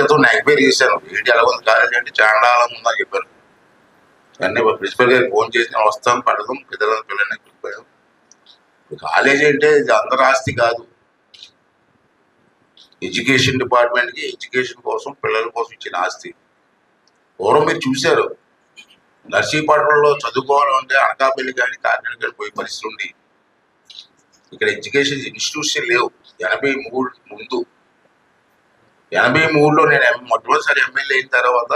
క్రితం నేను ఎంక్వైరీ చేశాను. ఏంటి ఎలా ఉంది కాలేజ్ అంటే చాండాలం ఉందని చెప్పారు. అన్నీ ప్రిన్సిపల్ గారికి ఫోన్ చేసి నేను వస్తాం పడదాం పిల్లలని పిల్లల్ని పిలిపాను కాలేజ్ అంటే ఇది అందరి ఆస్తి కాదు. ఎడ్యుకేషన్ డిపార్ట్మెంట్కి ఎడ్యుకేషన్ కోసం పిల్లల కోసం ఇచ్చిన ఆస్తి. పూర్వం మీరు చూశారు. నర్సీపట్నంలో చదువుకోవాలంటే అనకాపల్లి కానీ కాకినాడ కానీ పోయే పరిస్థితి ఉంది ఇక్కడ ఎడ్యుకేషన్ ఇన్స్టిట్యూషన్ లేవు. ఎనభై మూడు ముందు ఎనభై మూడులో నేను ఎం- మొట్టమొదటిసారి ఎమ్మెల్యే అయిన తర్వాత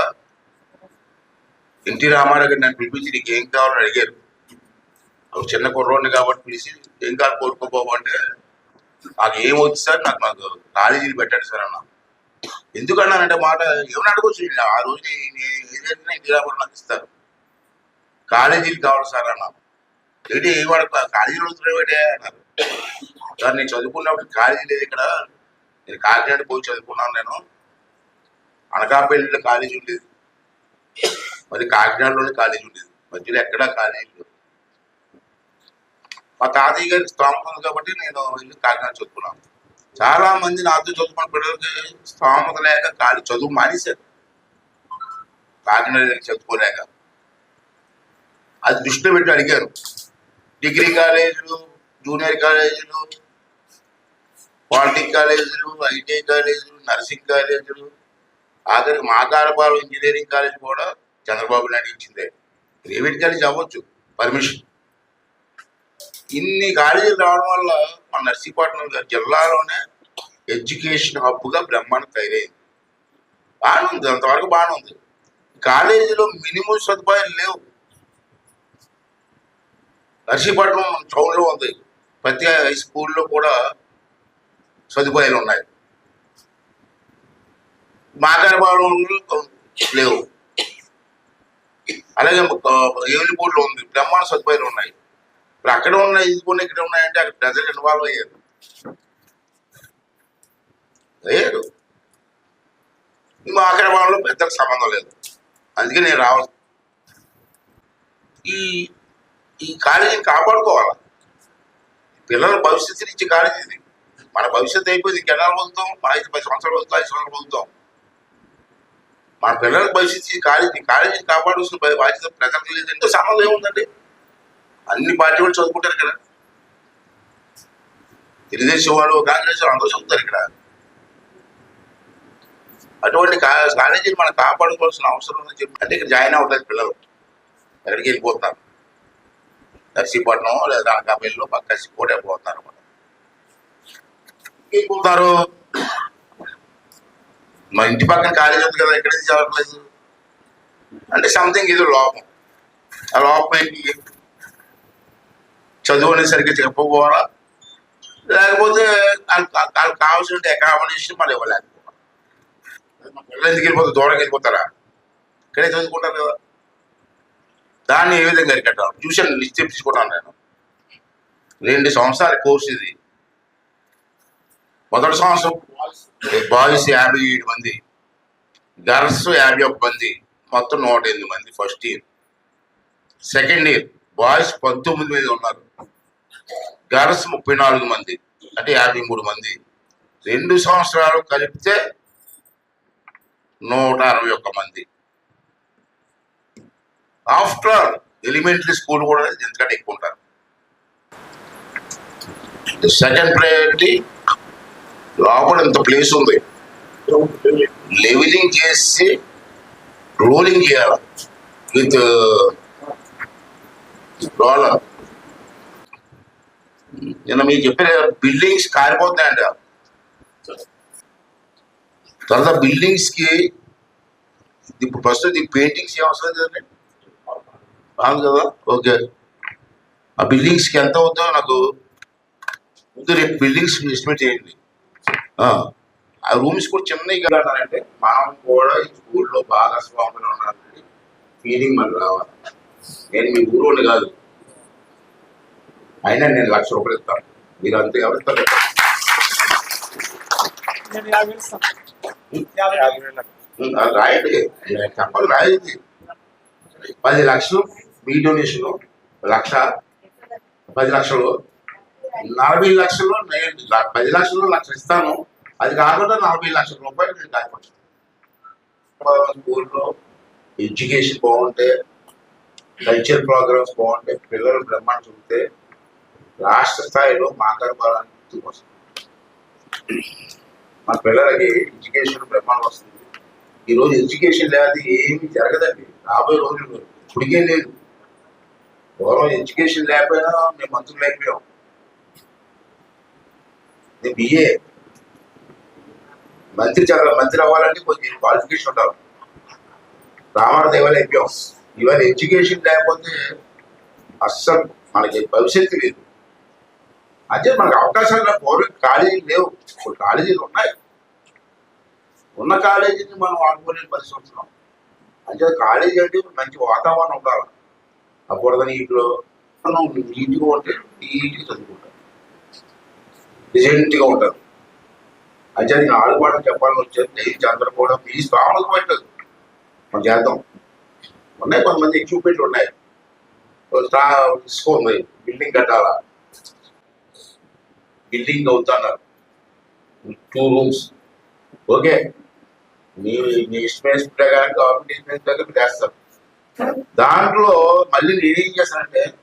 ఎన్టీ రామారావు గారు నన్ను పిలిపించి నీకు ఏం కావాలని అడిగారు. ఒక చిన్న కుర్రోడిని కాబట్టి పిలిచి ఏం కావాలి కోరుకోబాబు అంటే నాకు ఏం వచ్చి సార్ నాకు నాకు కాలేజీలు పెట్టాడు సార్ అన్న. ఎందుకన్నానంటే మాట ఏమని అడగొచ్చు ఆ రోజు నేను ఏదైనా ఎన్టీ రామారావు నాకు ఇస్తారు. కాలేజీలు కావాలి సార్ అన్న. ఏంటి వాడు కాలేజీలు వస్తున్నాయి అన్నారు. సార్ నేను చదువుకున్నప్పుడు కాలేజీ లేదు ఇక్కడ. నేను కాకినాడ పోయి చదువుకున్నాను నేను. అనకాపల్లిలో కాలేజీ ఉండేది. మరి కాకినాడలోనే కాలేజీ ఉండేది. మధ్యలో ఎక్కడా కాలేజీ లేదు. మా తాతయ్య గారికి స్థామత ఉంది కాబట్టి నేను వెళ్ళి కాకినాడ చదువుకున్నాను. చాలా మంది నాతో చదువుకున్న పిల్లలకి స్థామత లేక కాలి చదువు మానేశారు. కాకినాడ చదువుకోలేక. అది దృష్టిలో పెట్టి అడిగారు. డిగ్రీ కాలేజీలు జూనియర్ కాలేజీలు పాలిటెక్ కాలేజీలు ఐటీఐ కాలేజీలు నర్సింగ్ కాలేజీలు ఆఖరి మాకాడపాలెం ఇంజనీరింగ్ కాలేజ్ కూడా చంద్రబాబు నాయుడు ఇచ్చిందే ప్రైవేట్ కాలేజ్ అవ్వచ్చు పర్మిషన్. ఇన్ని కాలేజీలు రావడం వల్ల మన నర్సీపట్నం గారి జిల్లాలోనే ఎడ్యుకేషన్ హబ్గా బ్రహ్మాండం తయారైంది. బాగానే ఉంది అంతవరకు బాగానే ఉంది కాలేజీలో మినిమం సదుపాయాలు లేవు. నర్సీపట్నం టౌన్లో ఉంది. ప్రతి హై స్కూల్లో కూడా సదుపాయాలు ఉన్నాయి. మాకాడపాలెంలో లేవు. అలాగే ఏలిపూడిలో ఉంది. బ్రహ్మాండ సదుపాయాలు ఉన్నాయి. ఇప్పుడు అక్కడ ఉన్నాయి ఇది కొన్ని ఇక్కడ ఉన్నాయంటే అక్కడ ప్రజలు ఇన్వాల్వ్ అయ్యారు. లేదు. మా భావంలో పెద్దలకు సంబంధం లేదు. అందుకే నేను రావాలి. ఈ ఈ కాలేజీని కాపాడుకోవాలి? పిల్లల భవిష్యత్తు ఇచ్చే కాలేజీ ఇది మన భవిష్యత్తు అయిపోయింది. ఇంకెన్నాళ్ళు పొందుతాం ఐదు పది సంవత్సరాలు వస్తాం ఐదు సంవత్సరాలు పొందుతాం మన పిల్లల భవిష్యత్తు కాలేజీ కాలేజీని కాపాడాల్సిన బాధ్యత ప్రజలకు లేదు ఎంతో సంబంధం ఏముందండి? అన్ని పార్టీ వాళ్ళు చదువుకుంటారు ఇక్కడ. తెలుగుదేశం వాళ్ళు కాంగ్రెస్ వాళ్ళు అందరూ చదువుతారు ఇక్కడ. అటువంటి కాలేజీని కాలేజీలు మనం కాపాడుకోవాల్సిన అవసరం ఉందని చెప్పి అంటే ఇక్కడ జాయిన్ అవుతారు పిల్లలు. ఎక్కడికి వెళ్ళిపోతారు? నర్సీపట్నం లేదా అనకాపల్లిలో పక్క కూడా పోతున్నారు పోతారు మా ఇంటి పక్కన ఖాళీ ఉంది కదా ఎక్కడ నుంచి చదవట్లేదు అంటే సంథింగ్ ఇది లోపం. ఆ లోపం ఏంటి? చదువు అనేసరికి చెప్పకపోవరా లేకపోతే వాళ్ళకి వాళ్ళకి కావాల్సిన అకామిడేషన్ మళ్ళీ ఇవ్వలేకపోవడం మా పిల్లలు ఎందుకు వెళ్ళిపోతారు దూరంకి వెళ్ళిపోతారా? ఇక్కడే చదువుకుంటారు కదా. దాన్ని ఏ విధంగా అరికట్టాలి? ట్యూషన్ లిస్ట్ తెప్పించుకున్నాను నేను. రెండు సంవత్సరాల కోర్స్ ఇది. మొదటి సంవత్సరం బాయ్స్ యాభై ఏడు మంది గర్ల్స్ యాభై ఒక మంది మొత్తం నూట ఎనిమిది మంది first year second year boys పంతొమ్మిది మంది ఉన్నారు గర్ల్స్ ముప్పై నాలుగు మంది అంటే యాభై మూడు మంది. రెండు సంవత్సరాలు కలిపితే నూట అరవై ఒక్క మంది. ఆఫ్టర్ ఎలిమెంటరీ స్కూల్ కూడా ఎందుకంటే ఎక్కువ ఉంటారు. సెకండ్ ప్రయారిటీ లోపల ఇంత ప్లేస్ ఉంది. లెవెలింగ్ చేసి రోలింగ్ చేయాలి. విత్ రోలర్ నిన్న మీకు చెప్పిన బిల్డింగ్స్ కారిపోతున్నాయంట. తర్వాత బిల్డింగ్స్కి ఇప్పుడు ప్రస్తుతం ఈ పెయింటింగ్స్ ఏం అవసరం కదండి బాగుంది కదా ఓకే. ఆ బిల్డింగ్స్కి ఎంత అవుతుందో నాకు ముందు రేపు బిల్డింగ్స్ ఎస్టిమేట్ చేయండి. ఆ, రూమ్స్ కూడా చిన్నవి కదా అంటే మనం కూడా ఈ స్కూల్లో భాగస్వాములు ఉండాలని ఫీలింగ్ మనకు రావాలి. నేను మీ ఊరోని కాదు. అయినా నేను లక్ష రూపాయలు ఇస్తాను. మీరు అంతే ఎవరు ఇస్తారు నేను యాభై వేలు ఇస్తాను. యాభై వేలు. ఉం, అది రాయండి. చెప్పాలి రాయండి. పది లక్షలు మీ డొనేషన్ లక్ష పది లక్షలు నలభై లక్షలు నేను పది లక్షలు లక్ష ఇస్తాను. అది కాకుండా నలభై లక్షల రూపాయలు నేను దాచిపెట్టాను స్కూల్లో ఎడ్యుకేషన్ బాగుంటే కల్చర్ ప్రోగ్రామ్స్ బాగుంటే పిల్లలు బ్రహ్మాండ చూస్తే రాష్ట్ర స్థాయిలో మాట్లాడుకోవాలని వస్తుంది మా పిల్లలకి ఎడ్యుకేషన్ బ్రహ్మాండం వస్తుంది. ఈరోజు ఎడ్యుకేషన్ లేకపోతే ఏమీ జరగదండి. రాబోయే రోజులు ఇప్పటికే లేదు. పూర్వం ఎడ్యుకేషన్ లేకపోయినా మేము మంత్రులు అయిపోయాం నేను బిఏ మంత్రి చదవ మంత్రి అవ్వాలంటే కొంచెం క్వాలిఫికేషన్ ఉండాలి. రామారావు దేవాలయం అయిపోయాం ఇవాళ ఎడ్యుకేషన్ లేకపోతే అస్సలు మనకి భవిష్యత్తు లేదు. అంటే మనకు అవకాశాలు పౌరు కాలేజీలు లేవు. ఇప్పుడు కాలేజీలు ఉన్నాయి. ఉన్న కాలేజీని మనం ఆడుకోలేని పరిస్థితి అంటే కాలేజీ అంటే మంచి వాతావరణం ఉండాలి. అప్పుడు నీటిలో మనం నీట్గా ఉంటే నీట్గా చదువుకుంటాం. డిజైన్గా ఉంటారు అయితే నేను ఆడుబాటు చెప్పాలని వచ్చేది నేను అందరూ కూడా మీ స్వాములకు పెట్టదు. మనం చేద్దాం. ఉన్నాయి కొంతమంది ఎక్విప్మెంట్లు ఉన్నాయి. తీసుకోండి బిల్డింగ్ కట్టాలా? బిల్డింగ్ అవుతున్నారు. Two rooms okay. మీ మీ ఇన్స్ట్రుమెంట్స్ ప్రకారం గవర్నమెంట్ ఇన్స్ట్రుమెంట్స్ ప్రకారం చేస్తారు దాంట్లో మళ్ళీ నేనేం చేస్తానంటే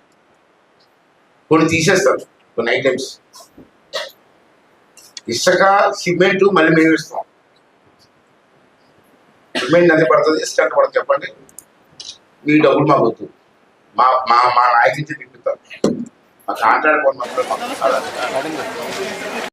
కొన్ని తీసేస్తాను. కొన్ని ఐటమ్స్ ఇసుక సిమెంట్ మళ్ళీ మేము ఇస్తాం. సిమెంట్ ఎంత పడుతుంది? ఇసుక ఎంత పడుతుంది చెప్పండి. మీ డబ్బులు మాకు వద్దు. మా మా మా నాయకులు తిప్పిస్తాం మా కాంట్రాక్ట్ కొన్నప్పుడు మాకు